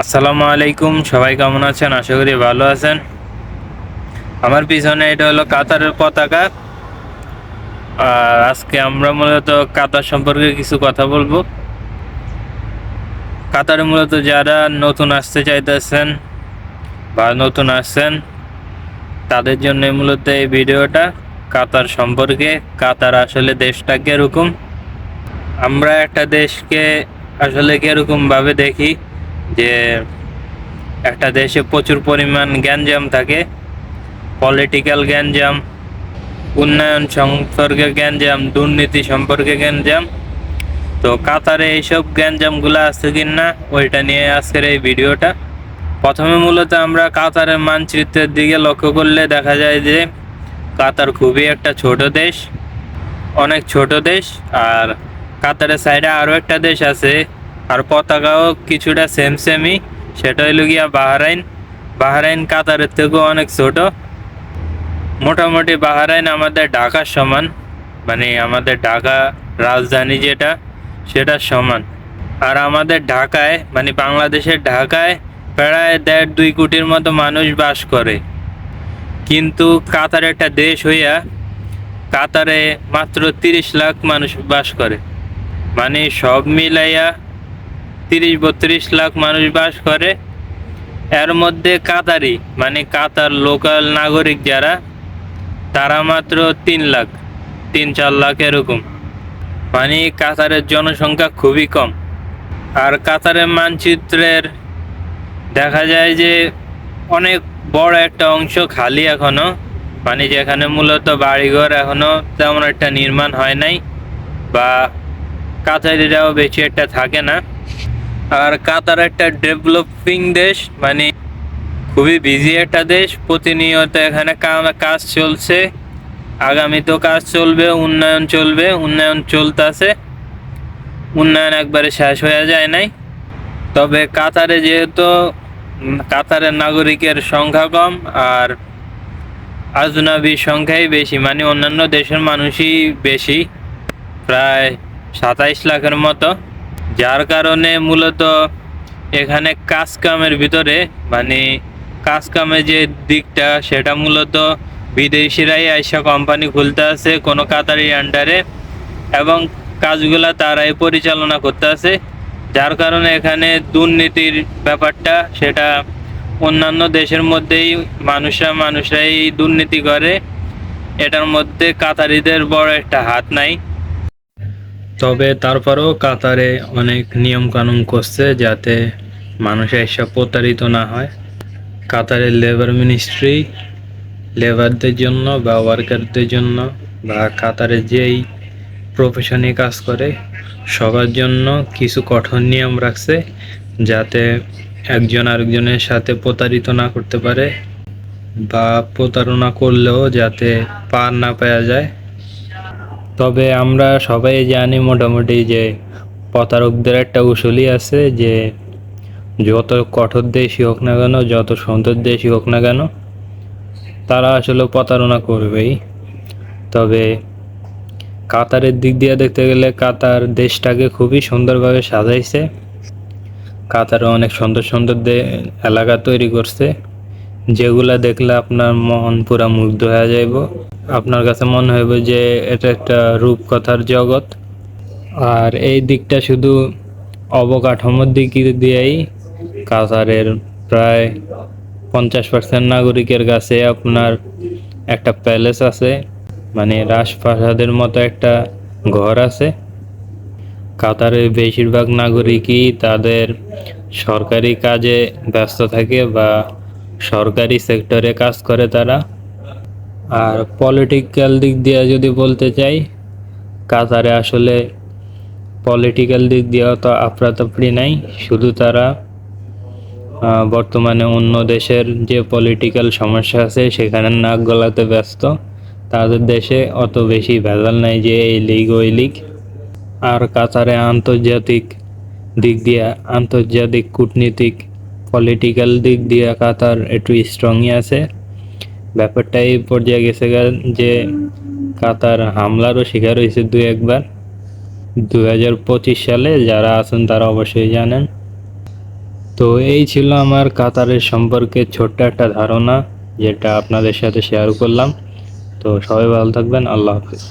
আসসালামু আলাইকুম, সবাই কেমন আছেন? আশা করি ভালো আছেন। আমার পিছনে এটা হলো কাতারের পতাকা। আর আজকে আমরা মূলত কাতার সম্পর্কে কিছু কথা বলব। কাতারে মূলত যারা নতুন আসতে চাইতেছেন বা নতুন আসছেন তাদের জন্য মূলত এই ভিডিওটা কাতার সম্পর্কে, কাতার আসলে দেশটা কীরকম, আমরা একটা দেশকে আসলে কীরকম ভাবে দেখি। যে একটা দেশে প্রচুর পরিমাণ গ্যাঞ্জাম থাকে পলিটিক্যাল গ্যাঞ্জাম, উন্নয়ন সম্পর্কে গ্যাঞ্জাম, দুর্নীতি সম্পর্কে গ্যাঞ্জাম। তো কাতারে এইসব গ্যাঞ্জামগুলো আছে কি না ওইটা নিয়ে আজকের এই ভিডিওটা। প্রথমে মূলত আমরা কাতারের মানচিত্রের দিকে লক্ষ্য করলে দেখা যায় যে কাতার খুবই একটা ছোট দেশ, অনেক ছোট দেশ, আর কাতারের সাইডে আরও একটা দেশ আছে আর পতাকাও কিছুটা সেম সেমই সেটা হইল গিয়া বাহারাইন। বাহারাইন কাতারের থেকেও অনেক ছোট। মোটামুটি বাহারাইন আমাদের ঢাকার সমান। মানে আমাদের ঢাকা রাজধানী যেটা, সেটা সমান। আর আমাদের ঢাকায় মানে বাংলাদেশের ঢাকায় প্রায় দেড় দুই কোটির মতো মানুষ বাস করে। কিন্তু কাতার একটা দেশ হইয়া কাতারে মাত্র তিরিশ লাখ মানুষ বাস করে। মানে সব মিলাইয়া তিরিশ, বত্রিশ লাখ মানুষ বাস করে। এর মধ্যে কাতারি মানে কাতার লোকাল নাগরিক যারা, তারা মাত্র তিন লাখ, তিন, চার লাখ এরকম। মানে কাতারের জনসংখ্যা খুবই কম। আর কাতারের মানচিত্রের দেখা যায় যে অনেক বড় একটা অংশ খালি এখনও। মানে যেখানে মূলত বাড়িঘর এখনও তেমন একটা নির্মাণ হয় নাই, বা কাতারিরাও বেশি একটা থাকে না। আর কাতার একটা ডেভেলপিং দেশ মানে খুবই বিজি একটা দেশ। প্রতিনিয়ত এখানে কাজ চলছে। আগামীতেও কাজ চলবে, উন্নয়ন চলবে, উন্নয়ন চলতেছে। উন্নয়ন একবারে শেষ হয়ে যায় নাই। তবে কাতারে যেহেতু কাতারের নাগরিকের সংখ্যা কম আর আজনাবির সংখ্যাই বেশি মানে অন্যান্য দেশের মানুষই বেশি, প্রায় সাতাইশ লাখের মতো। যার কারণে মূলত এখানে কাজ কামের ভিতরে মানে কাজ কামের যে দিকটা, সেটা মূলত বিদেশিরাই আইসা কোম্পানি খুলতে আছে কোনো কাতারি আন্ডারে এবং কাজগুলা তারাই পরিচালনা করতে আছে। যার কারণে এখানে দুর্নীতির ব্যাপারটা, সেটা অন্যান্য দেশের মধ্যেই মানুষরা মানুষরাই দুর্নীতি করে। এটার মধ্যে কাতারিদের বড় একটা হাত নাই। তবে তারপরেও কাতারে অনেক নিয়ম কানুন করছে যাতে মানুষ এসব প্রতারিত না হয়। কাতারের লেবার মিনিস্ট্রি লেবারদের জন্য বা ওয়ার্কারদের জন্য বা কাতারে যেই প্রফেশনে কাজ করে, সবার জন্য কিছু কঠোর নিয়ম রাখছে যাতে একজন আরেকজনের সাথে প্রতারিত না করতে পারে বা প্রতারণা করলেও যাতে পার না পাওয়া যায়। তবে আমরা সবাই জানি মোটামুটি যে প্রতারকদের একটা উসুলি আছে যে যত কঠোর দেশই হোক না কেন, যত সুন্দর দেশই হোক না কেন, তারা আসলে প্রতারণা করবেই। তবে কাতারের দিক দিয়ে দেখতে গেলে কাতার দেশটাকে খুবই সুন্দরভাবে সাজাইছে। কাতারে অনেক সুন্দর সুন্দর এলাকা তৈরি করছে। যেগুলা দেখলে আপনার মন পুরা মুগ্ধ হয়ে যাইব। আপনার কাছে মনে হবে যে এটা একটা রূপকথার জগৎ। আর এই দিকটা শুধু অবকাঠামোর দিক দিয়েই কাতারের প্রায় পঞ্চাশ পার্সেন্ট নাগরিকের কাছে আপনার একটা প্যালেস আছে মানে রাজপ্রাসাদের মতো একটা ঘর আছে। কাতারের বেশিরভাগ নাগরিকই তাদের সরকারি কাজে ব্যস্ত থাকে বা সরকারি সেক্টরে কাজ করে তারা। আর পলিটিক্যাল দিক দিয়ে যদি বলতে চাই, কাতারে আসলে পলিটিক্যাল দিক দিয়ে তো আফরাতফরি নাই। শুধু তারা বর্তমানে অন্য দেশের যে পলিটিক্যাল সমস্যা আছে, সেখানে নাক গলাতে ব্যস্ত। তাদের দেশে অত বেশি ভেজাল নাই যে এই লিগ, ওই লিগ। আর কাতারে আন্তর্জাতিক দিক দিয়ে, আন্তর্জাতিক কূটনীতিক পলিটিক্যাল দিক দিয়ে কাতার একটু স্ট্রংই আছে। ব্যাপারটা এই পর্যায়ে গেছে যে কাতার হামলারও শিকার হয়েছে দু একবার। দু হাজার পঁচিশ সালে যারা আছেন তারা অবশ্যই জানেন। তো এই ছিল আমার কাতারের সম্পর্কে ছোট্ট একটা ধারণা, যেটা আপনাদের সাথে শেয়ার করলাম। তো সবাই ভালো থাকবেন, আল্লাহ হাফিজ।